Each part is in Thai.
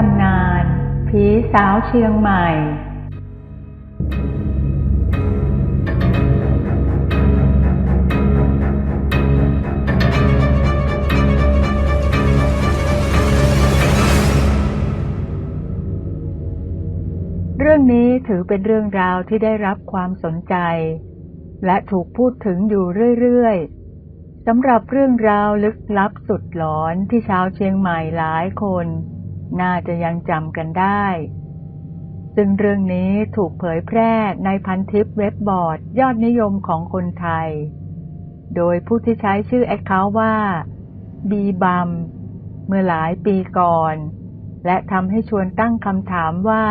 ตำนาน ผีสาวเชียงใหม่ เรื่องนี้ถือเป็นเรื่องราวที่ได้รับความสนใจ และถูกพูดถึงอยู่เรื่อยๆสำหรับเรื่องราวลึกลับสุดหลอนที่ชาวเชียงใหม่หลายคน น่าจะยังจำกันได้ ซึ่งเรื่องนี้ถูกเผยแพร่ในพันทิปเว็บบอร์ดยอดนิยมของคนไทย โดยผู้ที่ใช้ชื่อแอคเคาท์ว่าบีบัมเมื่อหลายปีก่อน และทำให้ชวนตั้งคำถามว่า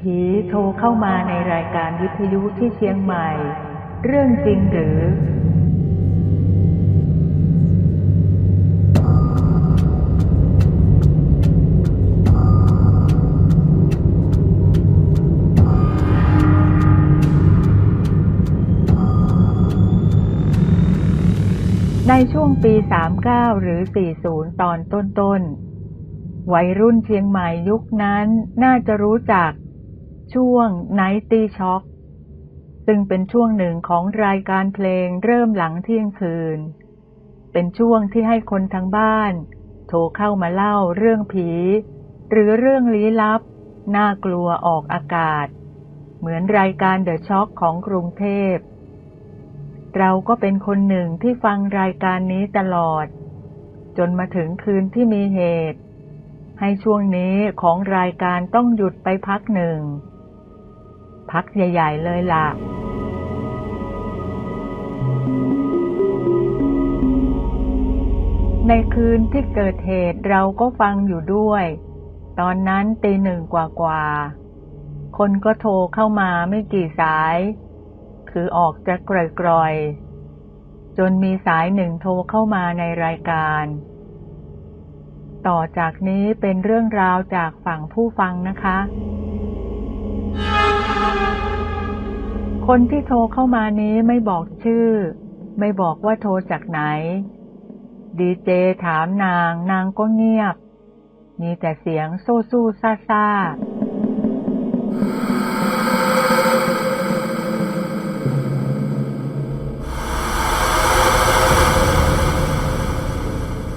ผีโทรเข้ามาในรายการวิทยุที่เชียงใหม่ เรื่องจริงหรือ ในช่วงปี 39 หรือ 40 ตอนต้นๆ วัยรุ่นเชียงใหม่ยุคนั้นน่าจะรู้จักช่วง Nighty Shock ซึ่งเป็นช่วงหนึ่งของรายการเพลงเริ่มหลังเที่ยงคืน เป็นช่วงที่ให้คนทางบ้าน โทรเข้ามาเล่าเรื่องผี หรือเรื่องลี้ลับ น่ากลัวออกอากาศ เหมือนรายการเดอะช็อคของกรุงเทพ เราก็เป็นคนหนึ่งที่ฟังรายการนี้ตลอด จนมาถึงคืนที่มีเหตุ ให้ช่วงนี้ของรายการต้องหยุดไปพักหนึ่ง พักใหญ่ ๆ เลยล่ะ ในคืนที่เกิดเหตุเราก็ฟังอยู่ด้วย ตอนนั้นตีหนึ่งกว่าๆคนก็โทรเข้ามาไม่กี่สาย คือออกจะกร่อยๆ จนมีสายหนึ่งโทรเข้ามาในรายการ ต่อจากนี้เป็นเรื่องราวจากฝั่งผู้ฟังนะคะ คนที่โทรเข้ามานี้ไม่บอกชื่อ ไม่บอกว่าโทรจากไหน ดีเจถามนางนางก็เงียบ มีแต่เสียงโซ่สู้ซ่าซ่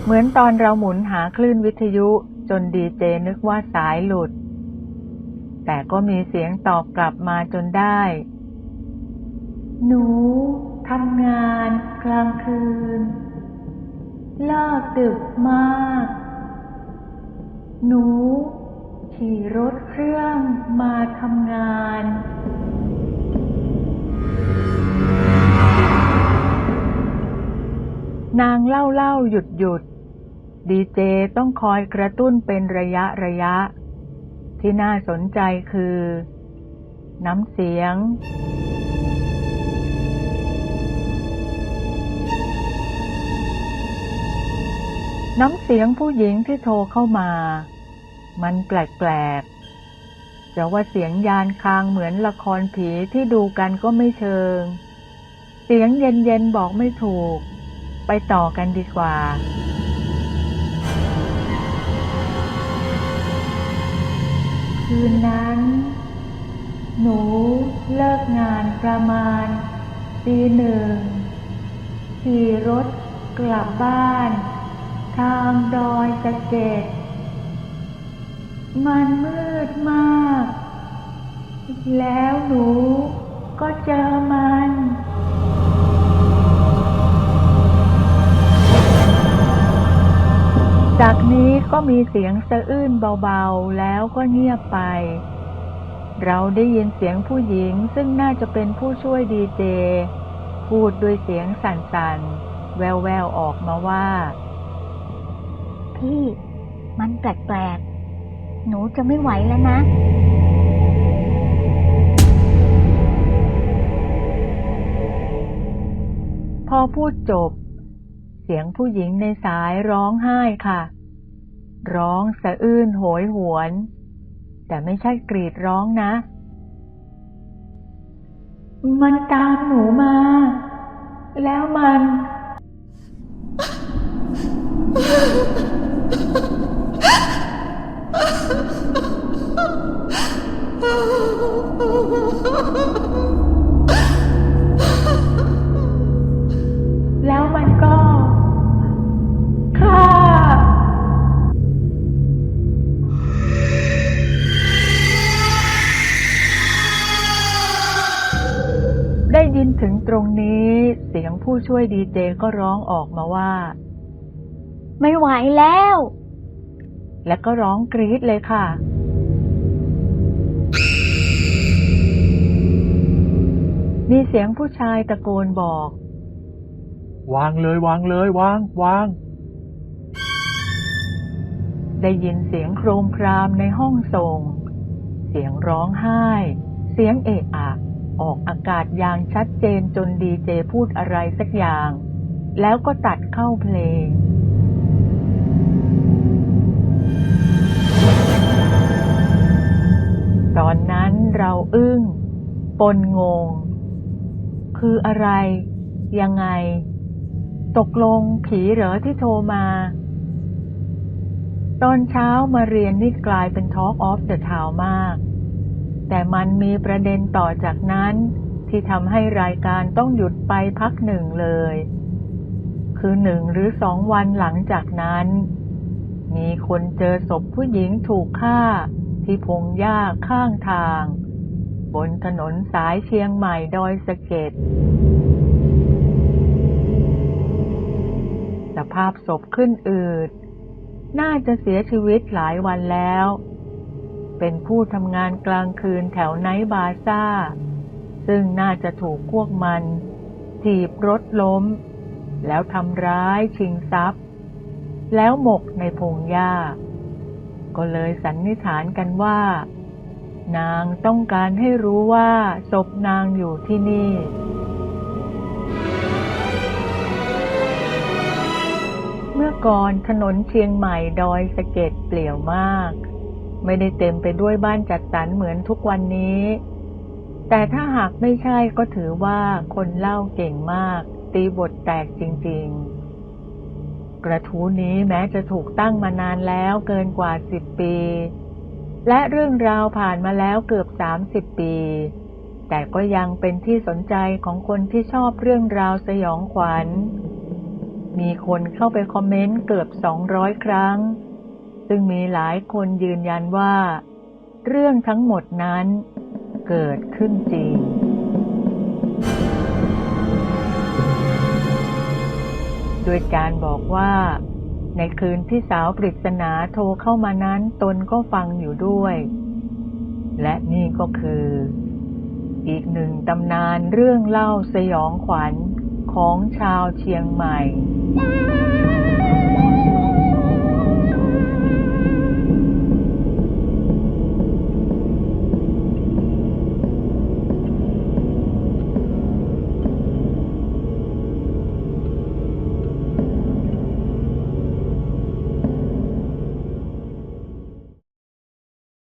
เหมือนตอนเราหมุนหาคลื่นวิทยุจนดีเจนึกว่าสายหลุด แต่ก็มีเสียงตอบกลับมาจนได้ หนูทำงานกลางคืน เลิกดึกมาก หนูขี่รถเครื่องมาทำงานนางเล่าเล่าหยุดหยุด ดีเจต้องคอยกระตุ้นเป็นระยะระยะ ที่น่าสนใจคือ น้ำเสียง น้ำเสียงผู้หญิงที่โทรเข้ามา มันแปลกๆจะว่าเสียงยานคางเหมือนละครผีที่ดูกันก็ไม่เชิง เสียงเย็นๆบอกไม่ถูก ไปต่อกันดีกว่า คืนนั้น หนูเลิกงานประมาณตีหนึ่งขี่รถกลับบ้าน ทางดอยสะเก็ดมันมืดมาก แล้วหนูก็เจอมัน จากนี้ก็มีเสียงสะอื้นเบาๆ แล้วก็เงียบไป เราได้ยินเสียงผู้หญิงซึ่งน่าจะเป็นผู้ช่วยดีเจ พูดด้วยเสียงสั่นๆ แววๆ ออกมาว่า พี่ มันแปลกๆ หนูจะไม่ไหวแล้วนะพอพูดจบเเสียงผู้หญิงในสายร้องไห้ค่ะ ร้องสะอื้นโหยหวน แต่ไม่ใช่กรีดร้องนะ มันตามหนูมา แล้วมัน Oh ถึงตรงนี้เสียงผู้ช่วยดีเจก็ร้องออกมาว่า ไม่ไหวแล้ว และก็ร้องกรี๊ดเลยค่ะ มีเสียงผู้ชายตะโกนบอก วางเลยวางเลยวางวาง ได้ยินเสียงโครมครามในห้องส่ง เสียงร้องไห้ เสียงเอะอะ ออกอากาศอย่างชัดเจนจนดีเจพูดอะไรสักอย่าง แล้วก็ตัดเข้าเพลง ตอนนั้นเราอึ้ง ปนงง คืออะไร ยังไง ตกลงผีเหรอที่โทรมา ตอนเช้ามาเรียนนี่กลายเป็น Talk of the Town มาก แต่มันมีประเด็นต่อจากนั้น ที่ทำให้รายการต้องหยุดไปพักหนึ่งเลย คือหนึ่งหรือสองวันหลังจากนั้น มีคนเจอศพผู้หญิงถูกฆ่า ที่พงหญ้าข้างทาง บนถนนสายเชียงใหม่ดอยสะเก็ดสภาพศพขึ้นอืด น่าจะเสียชีวิตหลายวันแล้ว เป็นผู้ทำงานกลางคืนแถวไนท์บาซ่า ซึ่งน่าจะถูกพวกมัน ถีบรถล้ม แล้วทำร้ายชิงทรัพย์ แล้วหมกในพงหญ้า ก็เลยสันนิษฐานกันว่า นางต้องการให้รู้ว่าศพนางอยู่ที่นี่เมื่อก่อนถนนเชียงใหม่ดอยสะเก็ดเปลี่ยวมาก ไม่ได้เต็มไปด้วยบ้านจัดสรรเหมือนทุกวันนี้ แต่ถ้าหากไม่ใช่ก็ถือว่าคนเล่าเก่งมาก ตีบทแตกจริง ๆ กระทู้นี้แม้จะถูกตั้งมานานแล้วเกินกว่าสิบปี และเรื่องราวผ่านมาแล้วเกือบสามสิบปี แต่ก็ยังเป็นที่สนใจของคนที่ชอบเรื่องราวสยองขวัญ มีคนเข้าไปคอมเมนต์เกือบ200ครั้ง ซึ่งมีหลายคนยืนยันว่า เรื่องทั้งหมดนั้นเกิดขึ้นจริง โดยการบอกว่า ในคืนที่สาวปริศนาโทรเข้ามานั้นตนก็ฟังอยู่ด้วย และนี่ก็คือ อีกหนึ่งตำนานเรื่องเล่าสยองขวัญของชาวเชียงใหม่